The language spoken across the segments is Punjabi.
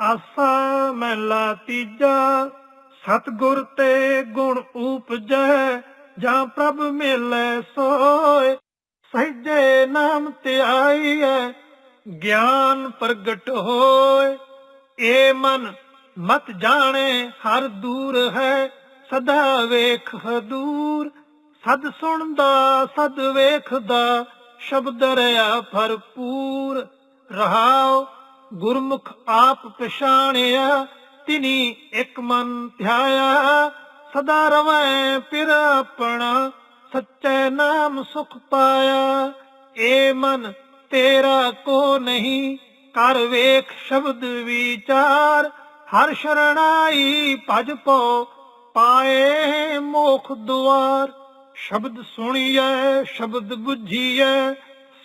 ਆਸਾ ਮਹਿਲਾ ਤੀਜਾ, ਸਤਗੁਰ ਤੇ ਗੁਣ ਉਪਜੈ, ਜਾਂ ਪ੍ਰਭ ਮਿਲੈ ਸੋਏ। ਸਹਿਜੇ ਨਾਮ ਤੇ ਆਈਐ, ਗਿਆਨ ਪ੍ਰਗਟ ਹੋਏ। ਏ ਮਨ ਮਤ ਜਾਣੇ, ਹਰ ਦੂਰ ਹੈ, ਸਦਾ ਵੇਖ ਹਦੂਰ ਸਦ ਸੁਣਦਾ, ਸਦ ਵੇਖਦਾ, ਸ਼ਬਦ ਰਿਆ ਭਰਪੂਰ। ਰਹਾਓ ਗੁਰਮੁਖ ਆਪ ਪਛਾਣਿਆ, ਤਿਨੀ ਇੱਕ ਮਨ ਧਿਆਇਆ। ਸਦਾ ਰਵੈ ਫਿਰ ਆਪਣਾ, ਸੱਚੇ ਨਾਮ ਸੁਖ ਪਾਇਆ। ਏ ਮਨ ਤੇਰਾ ਕੋ ਨਹੀਂ, ਕਰ ਵੇਖ ਸ਼ਬਦ ਵਿਚਾਰ। ਹਰ ਸ਼ਰਣਾਈ ਭਜ ਪੋ ਪਾਏ ਮੋਖ ਦੁਆਰ। ਸ਼ਬਦ ਸੁਣੀਐ, ਸ਼ਬਦ ਬੁੱਝੀਐ,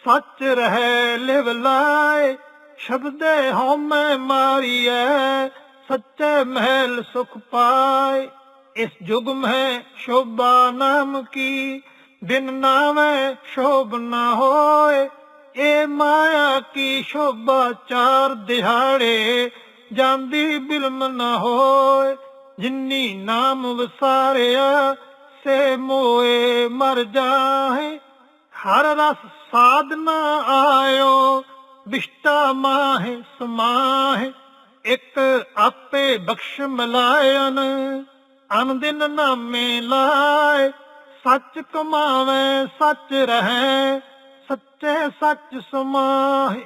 ਸੱਚ ਰਹਿ ਲਿਵ ਲਾਏ। ਸ਼ਬਦੇ ਹਉਮੈ ਮਾਰੀਐ, ਸੱਚੇ ਮਹਿਲ ਸੁਖ ਪਾਏ। ਇਸ ਜੁਗ ਮਹਿ ਸ਼ੋਭਾ ਨਾਮ ਕੀ, ਬਿਨ ਨਾਮੈ ਸ਼ੋਭ ਨਾ ਹੋਏ। ਏ ਮਾਇਆ ਕੀ ਸ਼ੋਭਾ ਚਾਰ ਦਿਹਾੜੇ, ਜਾਂਦੀ ਬਿਲਮ ਨਾ ਹੋਏ। ਜਿੰਨੀ ਨਾਮ ਵਿਸਾਰਿਆ, ਸੇ ਮੋਏ ਮਰ ਜਾਹੇ। ਹਰ ਰਸ ਸਾਧਨਾ ਆਇਓ ਵਿਸ਼ਟਾ ਮਾਹਿ, ਸਮਾਹਿ, ਇੱਕ ਆਪੇ ਬਖਸ਼ ਮਲਾਇਨ ਅਨ ਦਿਨ ਨਾਮੇ ਲਾਏ ਸੱਚ ਕਮਾਵੇ, ਸੱਚ ਰਹੈ, ਸੱਚੇ ਸੱਚ ਸਮਾਹਿ।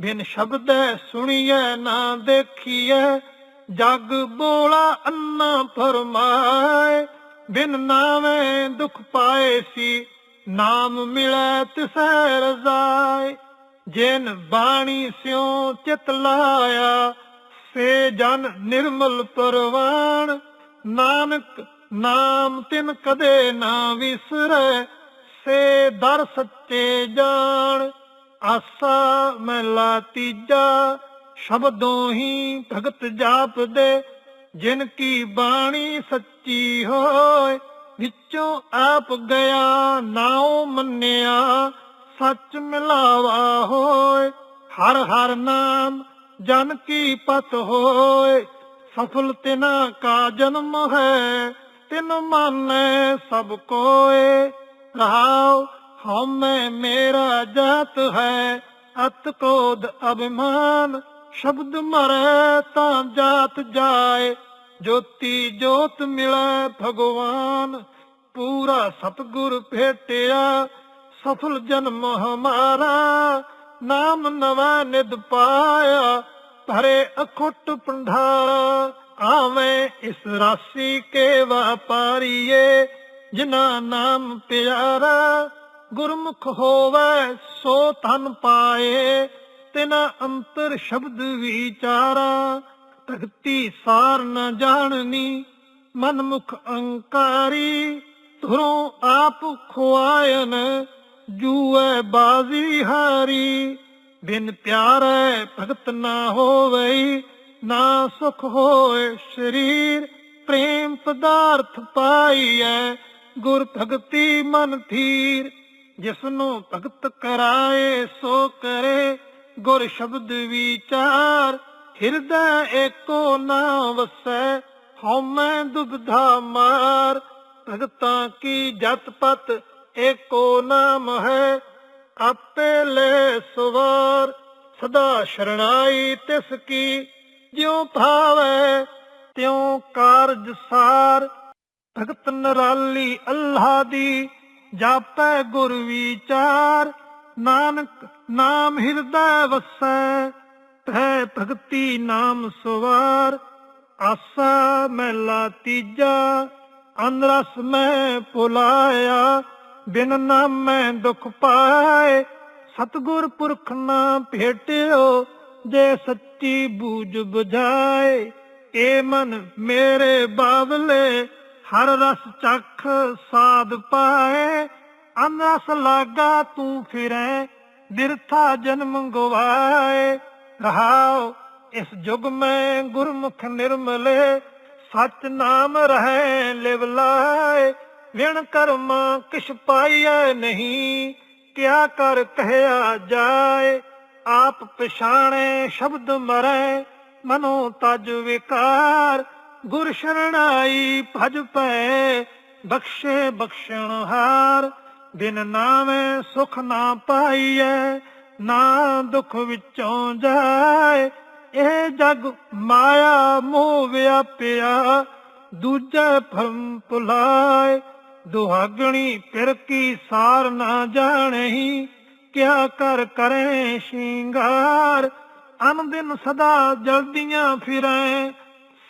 ਬਿਨ ਸ਼ਬਦੈ ਸੁਣੀਐ, ਨਾ ਦੇਖੀਐ, ਜਗ ਬੋਲਾ ਅੰਨਾ ਫਰਮਾਏ। ਬਿਨ ਨਾਵੇਂ ਦੁਖ ਪਾਏ ਸੀ, ਨਾਮ ਮਿਲੈ ਤਿਸੈ ਰਜ਼ਾਏ। ਜਿਨ ਬਾਣੀ ਸਿਉ ਚਿਤ ਲਾਇਆ, ਸੇ ਜਨ ਨਿਰਮਲ ਪਰਵਾਨ ਨਾਨਕ ਨਾਮ ਤਿਨ ਕਦੇ ਨਾ ਵਿਸਰੈ, ਸੇ ਦਰ ਸੱਚੇ ਜਾਣ। ਆਸਾ ਮਹਿਲਾ ਤੀਜਾ, ਸ਼ਬਦੋਂ ਹੀ ਭਗਤ ਜਾਪਦੇ। ਜਿਨ ਕੀ ਬਾਣੀ ਸੱਚੀ ਹੋਏ, ਵਿੱਚੋਂ ਆਪ ਗਿਆ, ਨਾਉ ਮੰਨਿਆ। ਸੱਚ ਮਿਲਾਵਾ ਹੋਏ। ਹਰ ਹਰ ਨਾਮ ਜਨ ਕੀ ਪਤ ਹੋਏ। ਸਫਲ ਤਿਨਾ ਕਾ ਜਨਮ ਹੈ, ਤਿਨ ਮਾਨੈ ਸਭ ਕੋਏ। ਰਹਾਉ ਹਉਮੈ ਮੇਰਾ ਜਾਤ ਹੈ, ਅਤ ਕੋਦ ਅਭਿਮਾਨ ਸ਼ਬਦ ਮਰੈ ਤਾਂ ਜਾਤ ਜਾਏ। ਜੋਤੀ ਜੋਤ ਮਿਲੈ ਭਗਵਾਨ, ਪੂਰਾ ਸਤਗੁਰ ਭੇਟਿਆ ਸਫਲ ਜਨਮ ਹਮਾਰਾ, ਨਾਮ ਨਵਾ ਨਿਦ ਪਾਇਆ ਭਰੇ ਅਖੁੱਟ ਪੰਧਾਰਾ ਆਵੇਂ ਇਸ ਰਾਸੀ ਕੇ ਵਾਪਾਰੀਏ ਜਿਨਾ ਨਾਮ ਪਿਆਰਾ, ਗੁਰਮੁਖ ਹੋਵੇ ਸੋ ਤਨ ਪਾਏ, ਤਿਨਾ ਅੰਤਰ ਸ਼ਬਦ ਵਿਚਾਰਾ, ਤਖਤੀ ਸਾਰ ਨ ਜਾਣਨੀ ਮਨ ਮੁਖ ਅੰਕਾਰੀ, ਧੁਰੋਂ ਆਪ ਖੁਆਇਨ ਜੂਐ ਬਾਜ਼ੀ ਹਾਰੀ, ਬਿਨ ਪਿਆਰੇ ਭਗਤ ਨਾ ਹੋਵੇ ਨਾ ਸੁਖ ਹੋਏ ਸਰੀਰ, ਪ੍ਰੇਮ ਪਦਾਰਥ ਪਾਈਐ, ਗੁਰ ਭਗਤੀ ਮਨ ਥੀਰ ਜਿਸਨੂੰ ਭਗਤ ਕਰਾਏ ਸੋ ਕਰੇ, ਗੁਰ ਸ਼ਬਦ ਵਿਚਾਰ, ਹਿਰਦੈ ਏਕੋ ਨਾ ਵਸੈ, ਹਉਮੈ ਦੁਬਧਾ ਮਾਰ, ਭਗਤਾਂ ਕੀ ਜਤ ਪਤ ਏਕੋ ਨਾਮ ਹੈ, ਆਪੇ ਲੈ ਸਵਾਰ। ਸਦਾ ਸ਼ਰਣਾਈ ਤਿਸ ਕੀ, ਜਿਉ ਭਾਵੈ, ਤਿਉ ਕਾਰਜ ਸਾਰ। ਭਗਤ ਨਰਾਲੀ ਅੱਲਾ ਦੀ, ਜਾਪੈ ਗੁਰ ਵਿਚਾਰ। ਨਾਨਕ ਨਾਮ ਹਿਰਦੈ ਵਸੈ, ਤੈ ਭਗਤੀ ਨਾਮ ਸਵਾਰ। ਆਸਾ ਮਹਿਲਾ ਤੀਜਾ, ਅਨਰਸ ਮੈਂ ਭੁਲਾਇਆ। ਬਿਨ ਨਾਮੈ ਦੁਖ ਪਾਏ, ਸਤਗੁਰ ਪੁਰਖ ਨਾ ਭੇਟਿਓ, ਜੇ ਸੱਚੀ ਬੂਝ ਬੁਝਾਏ। ਏ ਮਨ ਮੇਰੇ ਬਾਵਲੇ, ਹਰ ਰਸ ਚਖ ਸਾਧ ਪਾਏ। ਅਨਰਸ ਲਾਗਾ ਤੂੰ ਫਿਰੈ, ਬਿਰਥਾ ਜਨਮ ਗਵਾਏ। ਰਹਾਓ ਇਸ ਜੁਗ ਮੈਂ ਗੁਰਮੁਖ ਨਿਰਮਲੇ, ਸਚ ਨਾਮ ਰਹੇ ਲਿਵ ਲਾਏ ਵਿਣ ਕਰਮਾ ਕਿਛ ਪਾਈਐ ਨਹੀਂ, ਕਿਆ ਕਰ ਕਹਿਆ ਜਾਏ, ਆਪ ਪਛਾਣੇ ਸ਼ਬਦ ਮਰੈ, ਮਨੋ ਤਜ ਵਿਕਾਰ, ਗੁਰ ਸ਼ਰਣਾਈ ਭਜ ਪੈ ਬਖਸ਼ੇ ਬਖਸ਼ਣ ਹਾਰ, ਬਿਨ ਨਾਮੇ ਸੁਖ ਨਾ ਪਾਈਐ, ਨਾ ਦੁਖ ਵਿੱਚੋਂ ਜਾਏ, ਇਹ ਜਗ ਮਾਇਆ ਮੋਹ ਵਿਆਪਿਆ, ਦੂਜੇ ਭਰਮ ਭੁਲਾਏ ਦੁਹਾਗਣੀ ਫਿਰ ਕੀ ਸਾਰ ਨਾ ਜਾਣਹੀ? ਕਿਆ ਕਰ ਕਰੇ ਸ਼ਿੰਗਾਰ? ਅਨ ਦਿਨ ਸਦਾ ਜਲਦੀਆਂ ਫਿਰੈ,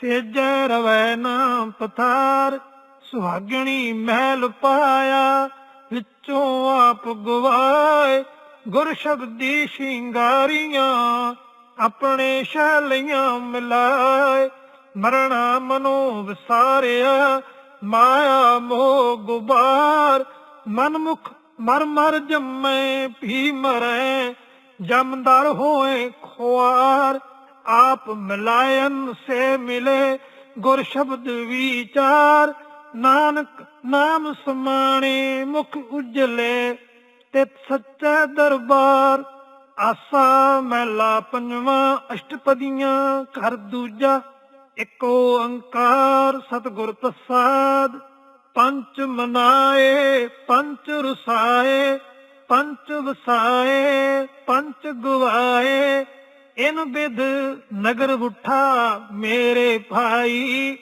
ਸੇਜੈ ਰਵੈ ਨਾ ਪਥਾਰ। ਸੁਹਾਗਣੀ ਮਹਿਲ ਪਾਇਆ, ਵਿੱਚੋਂ ਆਪ ਗਵਾਏ। ਗੁਰ ਸ਼ਬਦੀ ਸ਼ਿੰਗਾਰੀਆਂ ਆਪਣੇ ਸ਼ੈਲੀਆਂ ਮਿਲਾਏ। ਮਰਣਾ ਮਨੋ ਵਿਸਾਰਿਆ ਮਾਇਆ ਮੋਹ ਗੁਬਾਰ ਮਨਮੁਖ ਮਰ ਮਰ ਜੰਮੈ, ਭੀ ਮਰੈ ਜਮਦਾਰ ਹੋਏ ਖੁਆਰ। ਆਪ ਮਿਲਾਇਨ ਸੇ ਮਿਲੇ ਗੁਰ ਸ਼ਬਦ ਵਿਚਾਰ। ਨਾਨਕ ਨਾਮ ਸਮਾਣੇ ਮੁਖ ਉਜਲੇ ਤੇ ਸੱਚਾ ਦਰਬਾਰ। ਆਸਾ ਮਹਿਲਾ ਪੰਜਵਾਂ, ਅਸ਼ਟਪਦੀਆਂ ਘਰ ਦੂਜਾ। ਏਕ ਓੰਕਾਰ ਸਤਿਗੁਰ ਪ੍ਰਸਾਦ, ਪੰਚ ਮਨਾਏ, ਪੰਚ ਰਸਾਏ, ਪੰਚ ਵਸਾਏ, ਪੰਚ ਗਵਾਏ, ਇਨ ਬਿਦ ਨਗਰ ਉਠਾ ਮੇਰੇ ਭਾਈ,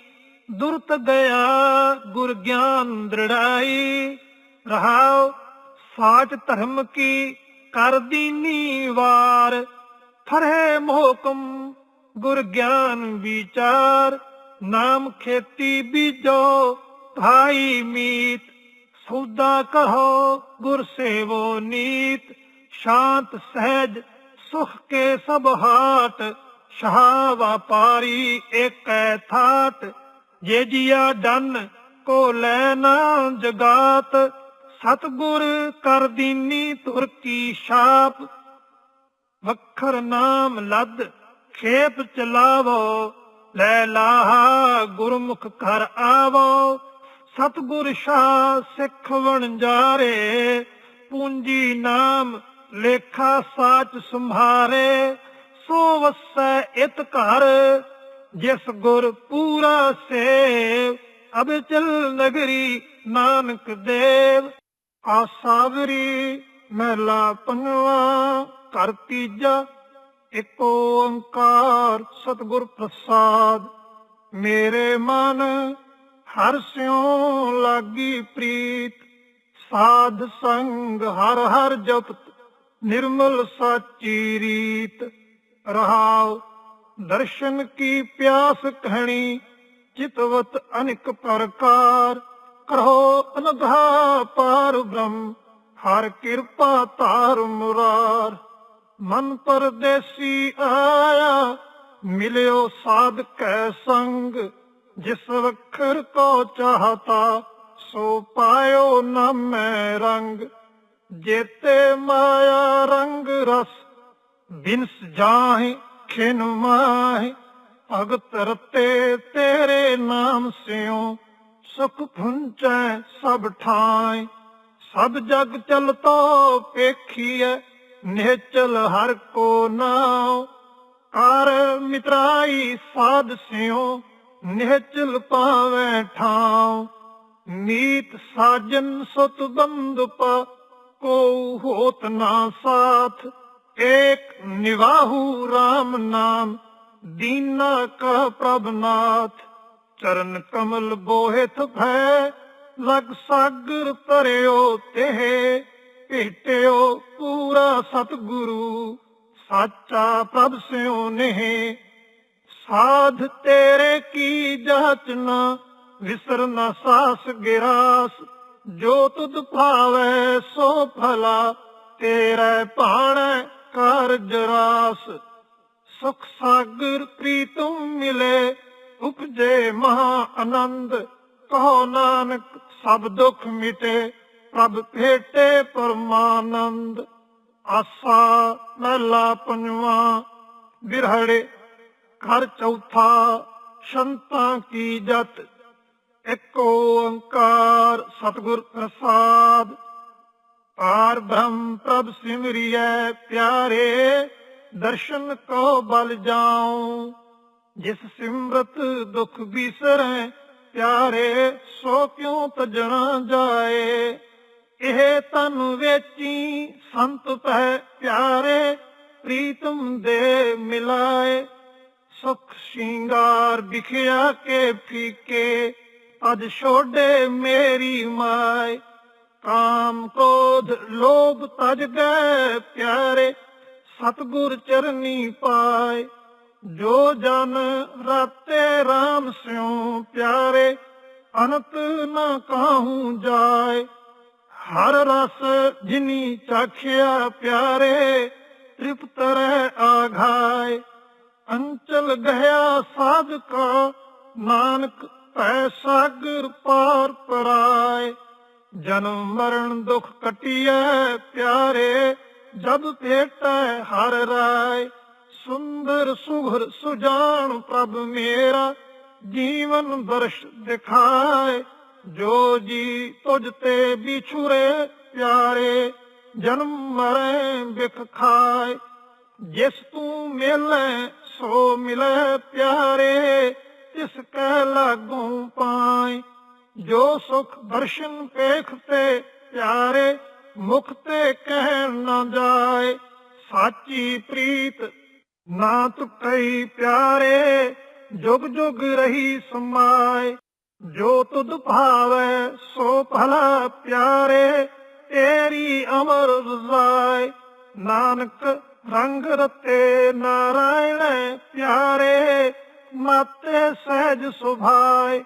ਦੁਰਤ ਗਿਆ ਗੁਰ ਗਿਆਨ ਦ੍ਰਿੜਾਈ, ਰਹਾਉ ਸਾਚ ਧਰਮ ਕੀ ਕਰ ਦੀਨੀ ਵਾਰ ਫਰੇ ਮੋਹਕਮ ਗੁਰ ਗਿਆਨ ਵਿਚਾਰ, ਨਾਮ ਖੇਤੀ ਬੀਜੋ, ਭਾਈ ਮੀਤ। ਸੌਦਾ ਕਹੋ, ਗੁਰ ਸੇਵੋ ਨੀਤ। ਸ਼ਾਂਤ, ਸਹਿਜ, ਸੁਖ ਕੇ ਸਭ ਹਾਟ। ਸ਼ਾਹ ਵਪਾਰੀ ਏਕੈ ਥਾਟ। ਜੇ ਜੀਆ ਡਨ ਕੋ ਲੈ ਨਾ ਜਗਾਤ, ਸਤਗੁਰ ਕਰ ਦੀਨੀ ਤੁਰ ਕੀ ਛਾਪ। ਵਖਰ ਨਾਮ ਲੱਦ ਖੇਪ ਚਲਾਵੋ, ਲੈ ਲਾਹਾ ਗੁਰਮੁਖ ਘਰ ਆਵੋ। ਸਤਗੁਰ ਸ਼ਾਹ ਸਿੱਖ ਵਣਜਾਰੇ ਪੂੰਜੀ ਨਾਮ ਲੇਖਾ ਸਾਚ ਸੰਭਾਰੇ। ਸੋ ਵਸੈ ਇਤ ਘਰ, ਜਿਸ ਗੁਰ ਪੂਰਾ ਸੇਵ, ਅਬ ਨਗਰੀ ਨਾਨਕ ਦੇਵ। ਆਸਾਵਰੀ ਮਹਿਲਾ ਪੰਜਵਾ ਕਰ ਤੀਜਾ ਇਕ ਓੰਕਾਰ ਸਤਿਗੁਰ ਪ੍ਰਸਾਦ। ਮੇਰੇ ਮਨ ਹਰ ਸਿਉ ਲਾਗੀ ਪ੍ਰੀਤ। ਸਾਧ ਸੰਗ ਹਰ ਹਰ ਜਪਤ, ਨਿਰਮਲ ਸਾਚੀ ਰੀਤ। ਰਹਾਉ, ਦਰਸ਼ਨ ਕੀ ਪਿਆਸ ਕਹਿਣੀ, ਚਿਤਵਤ ਅਨਿਕ ਪ੍ਰਕਾਰ। ਕਰੋ ਅਨਧਾ ਪਾਰ ਬ੍ਰਹਮ, ਹਰ ਕਿਰਪਾ ਤਾਰ ਮੁਰਾਰ। ਮਨ ਪਰਦੇਸੀ ਆਇਆ, ਮਿਲਿਓ ਸਾਧ ਕੈ ਸੰਗ, ਜਿਸ ਵਖਰ ਕੋ ਚਾਹਤਾ, ਸੋ ਪਾਇਓ ਨਾ ਮੈਂ ਰੰਗ। ਜੇਤੇ ਮਾਇਆ ਰੰਗ ਰਸ, ਬਿਨਸ ਜਾਹੇ, ਖਿਨ ਮਾਹੇ, ਭਗਤ ਰਤੇ ਤੇਰੇ ਨਾਮ ਸਿਓ ਸੁਖ ਪੁੰਚੈ ਸਭ ਠਾਏ ਸਭ ਜਗ ਚਲਤੋ ਪੇਖੀਐ ਨਿਹਚਲ ਹਰ ਕੋ ਨਾਉ, ਕਰ ਮਿਤਰਾਈ ਸਾਧ ਸਿਓ ਨਿਹਚਲ ਪਾਵੈ ਠਾਉ। ਨੀਤ ਸਾਜਨ ਸੁਤ ਬੰਦੁਪਾ ਕੋ ਹੋਤ ਨਾ ਸਾਥ, ਏਕ ਨਿਵਾਹੂ RAM ਨਾਮ, ਦੀਨਾ ਕਾ ਪ੍ਰਭਨਾਥ ਚਰਨ ਕਮਲ ਬੋਹਿਤ ਭੈ, ਲਗ ਸਾਗਰ ਤਰਿਓ ਤੇ ਭੇਟਿਓ ਪੂਰਾ ਸਤਿਗੁਰੂ, ਸਾਚਾ ਪ੍ਰਭ ਸਿਉ ਨੇ ਸਾਧ ਤੇਰੇ ਕੀ ਜਾਚਨਾ ਵਿਸਰ ਨਾ ਸਾਸ ਗਿਰਾਸ। ਜੋ ਤੁਧ ਭਾਵੈ ਸੋ ਭਲਾ, ਤੇਰੇ ਭਾਣੈ ਕਾਰਜ ਰਾਸ ਸੁਖ ਸਾਗਰ ਪ੍ਰੀਤਮ ਮਿਲੇ, ਉਪਜੇ ਮਹਾ ਆਨੰਦ। ਕਹੋ ਨਾਨਕ ਸਭ ਦੁੱਖ ਮਿਟੇ। ਪ੍ਰਭ ਭੇਟੇ ਪਰਮਾਨੰਦ, ਆਸਾ ਮਹਿਲਾ ਪੰਜਵਾ, ਬਿਰਹੜੇ, ਘਰ ਚੌਥਾ, ਸ਼ੰਤਾਂ ਕੀ ਜਤ, ਇੱਕ ਓੰਕਾਰ ਸਤਿਗੁਰ ਪ੍ਰਸਾਦ। ਪਾਰ ਬ੍ਰਹਮ ਪ੍ਰਭ ਸਿਮਰਿਐ ਪਿਆਰੇ, ਦਰਸ਼ਨ ਕੋ ਬਲ ਜਾਉ। ਜਿਸ ਸਿਮਰਤ ਦੁਖ ਬਿਸਰੈ ਪਿਆਰੇ, ਸੋ ਕਿਉ ਤਜਣਾ ਜਾਏ? ਇਹ ਤਨ ਵੇਚੀ ਸੰਤ ਪੈ ਪਿਆਰੇ, ਪ੍ਰੀਤਮ ਦੇ ਮਿਲਾਏ। ਸੁਖ ਸ਼ਿੰਗਾਰ ਵਿਖਿਆ ਕੇ ਫੀਕੇ, ਅਜ ਛੋੜੇ ਮੇਰੀ ਮਾਏ। ਕਾਮ ਕ੍ਰੋਧ ਲੋਭ ਤਜ ਗਏ ਪਿਆਰੇ, ਸਤਗੁਰ ਚਰਨੀ ਪਾਏ। ਜੋ ਜਨ ਰਾਤੇ RAM ਸਿਉ ਪਿਆਰੇ, ਅਨੰਤ ਨਾ ਕਾਹੂ ਜਾਏ। ਹਰ ਰਸ ਜਿਨੀ ਚਾਖਿਆ ਪਿਆਰੇ, ਤ੍ਰਿਪਤ ਰਹਿ ਆਘਾਏ। ਅੰਚਲ ਗਇਆ ਸਾਧਕਾ, ਨਾਨਕ ਭੈ ਸਾਗਰ ਪਾਰ ਪਰਾਏ। ਜਨਮ ਮਰਨ ਦੁਖ ਕਟਿਐ ਪਿਆਰੇ, ਜਬ ਭੇਟੈ ਹਰ ਰਾਏ। ਸੁੰਦਰ ਸੁਘਰ ਸੁਜਾਨ ਪ੍ਰਭ ਮੇਰਾ, ਜੀਵਨ ਬਰਸ਼ ਦਿਖਾਏ। ਜੋ ਜੀ ਤੁਝ ਤੇ ਵਿਛੁਰੇ ਪਿਆਰੇ, ਜਨਮ ਮਰੈ ਬਿਖ ਖਾਏ। ਜਿਸ ਤੂੰ ਮਿਲੈ, ਸੋ ਮਿਲੈ ਪਿਆਰੇ, ਤਿਸ ਕੈ ਲਾਗੂ ਪਾਏ। ਜੋ ਸੁਖ ਦਰਸ਼ਨ ਪੇਖ ਤੇ ਪਿਆਰੇ, ਮੁਖ ਤੇ ਕਹਿ ਨਾ ਜਾਏ। ਸਾਚੀ ਪ੍ਰੀਤ, ਨਾ ਤੁਕਈ ਪਿਆਰੇ, ਜੁਗ ਜੁਗ ਰਹੀ ਸਮਾਏ। ਜੋ ਤੁਧ ਭਾਵੈ, ਸੋ ਭਲਾ ਪਿਆਰੇ, ਤੇਰੀ ਅਮਰ ਰਜ਼ਾਏ ਨਾਨਕ ਰੰਗ ਰਤੇ ਨਾਰਾਇਣ ਪਿਆਰੇ, ਮਾਤੇ ਸਹਿਜ ਸੁਭਾਏ।